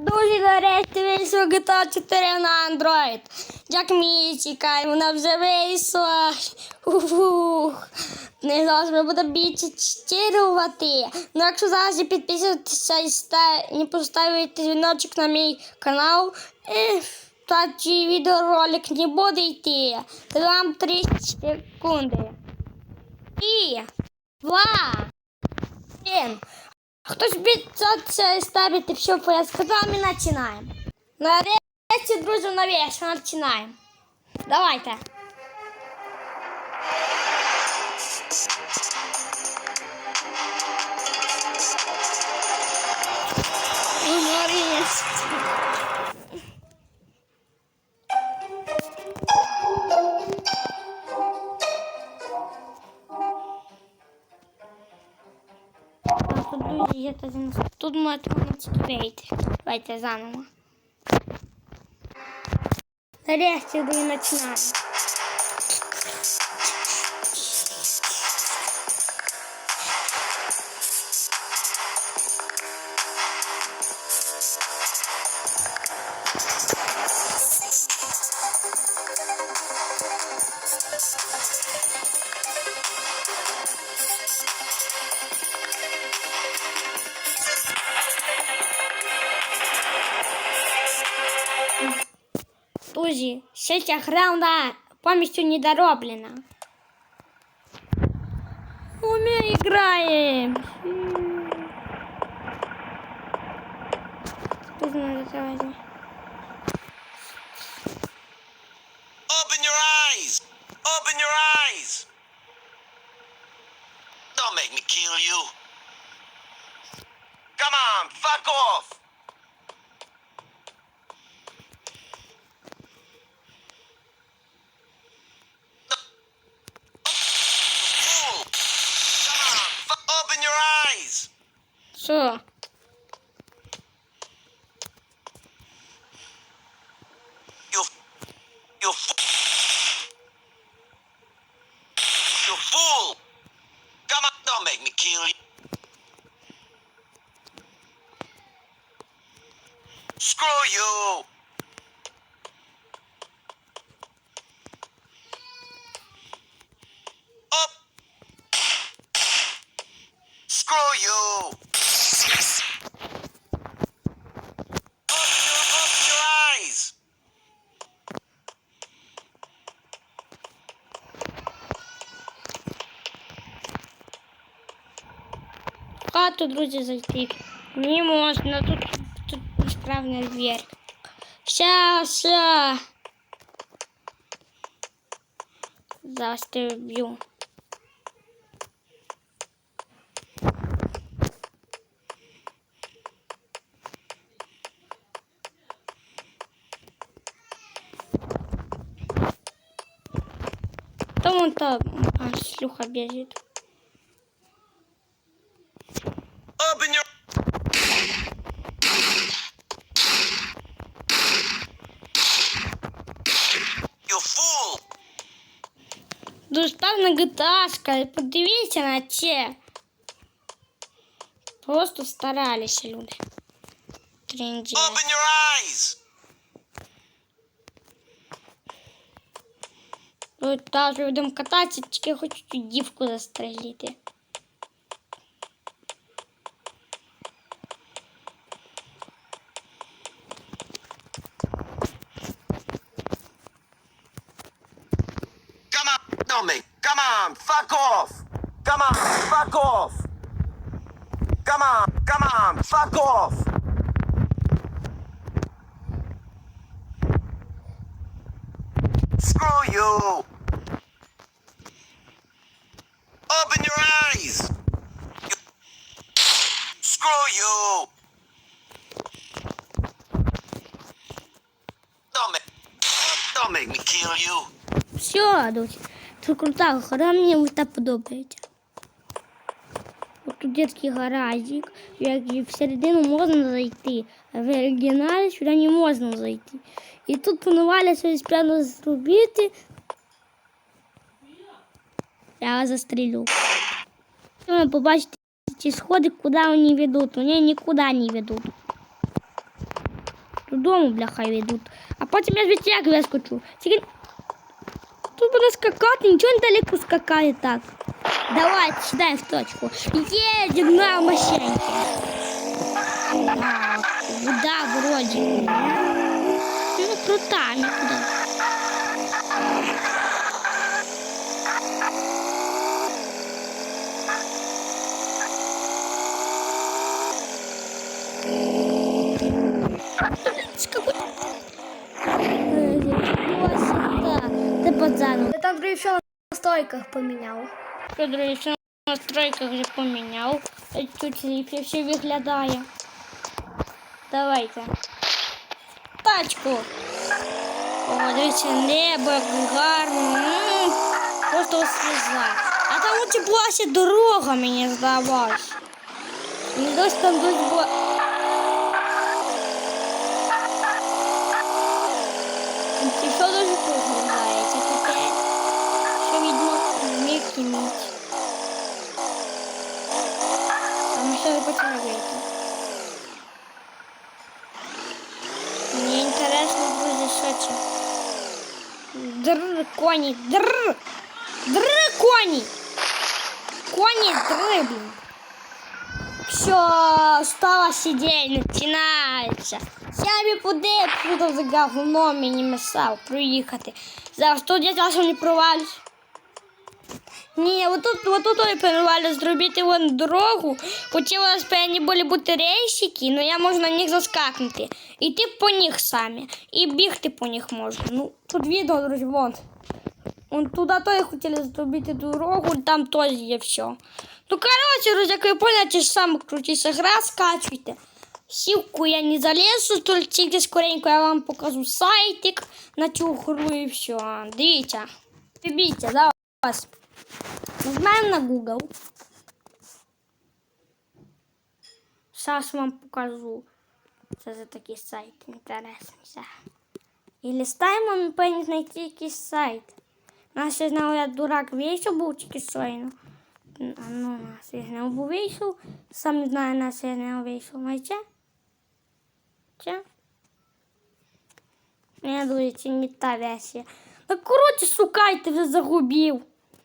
Дуже нарешті вийшов GTA 4 на Android. Як мій чекай, вона вже вийшла. Ух. Не завжди буде більше читірувати. Ну, якщо зараз не підписуєтеся і не поставите дзвіночок на мій канал, е, тоді відеоролик не буде йти. Вам 3 секунди. І, два, один. Хтось биться ставити все, по я сказав, ми починаємо. Нарешті, друзі, навіщо починаємо. Давайте. Та зі- Тут можете мене вийти. Давайте заново. Нарешті ми починаємо. Друзі, ще ця гра вона повністю недороблена. Ми граємо. Давайте. Open your eyes! Open your eyes! Don't make me kill you. Come on, fuck off! Що? You, fool! Come make me kill you. Screw you! Up! Screw you! Хату, друзі, зайти. Не можна, тут, тут несправна дверь. Ща, ща. Зараз. Там вон там, а, шлюха бежит. Open your. You fool! Доставна гиташка, подивіться на це. Просто старалися люди. Тринді. Open your eyes! Тут теж будемо кататися, тільки хочу цю дівку застрелити. on, don't make. Come on, fuck off! Come on, fuck off! Come on, come on, fuck off! Screw you! Open your eyes! You- Screw you! Don't make. Don't make me kill you. Все, друзі. Це крута гра, мені ось так подобається. От тут є такий гаражик, в який всередину можна зайти, а в оригіналі сюди не можна зайти. І тут планували щось прямо зробити. Я застрілю. Ви побачите ці сходи, куди вони ведуть. Вони нікуди не ведуть. Додому, бляха, ведуть. А потім я звідти як вискочу. Тільки тут буде скакати, нічого недалеко скакає так. Давай, сідай в точку. Едем на машинке. Так, куда вроде? Я там вже ще на стойках поміняв. Федор ще на настройках вже поміняв. Тут ліпше все виглядає. Давайте. Тачку. О, дивіться, небо, як гарно. М, Просто сліза. А там лучше була ще дорога, мені здавалось. Не дось там дось була. Мікі Міч. Там ще не почали вийти. Мені інтересно, друзі, що. Др, коні, др, др, коні. Коні, др, блін. Все, стала сидеть, починається. Я б куди тут за говно мені мешав проїхати. Зараз тут я часом не провалюсь. Ні, отут, отут я планували зробити вон дорогу. Хотілося б були бути рейсики, але я можу на них заскакнути. Іти по них самі. І бігти по них можна. Ну, тут відео, друзі, вон. Вон туди то хотіли зробити дорогу, там теж є все. Ну, коротше, друзі, як ви поняли, ж саме крутіша гра, скачуйте. Сівку я не залезу, тільки скоренько я вам покажу сайтик на цю гру і все. Дивіться. Дивіться, да, вас. Нажимаємо на Google. Зараз вам покажу. Це за такий сайт інтересний. І листаємо, ми повинні знайти якийсь сайт. Наш я знав, я дурак вийшов був тільки щойно. Ну, нас я не був вийшов. Сам не знаю, нас я не вийшов. Маєте? Чи? Я думаю, це не та версія. Ну, коротше, шукайте, вже загубив.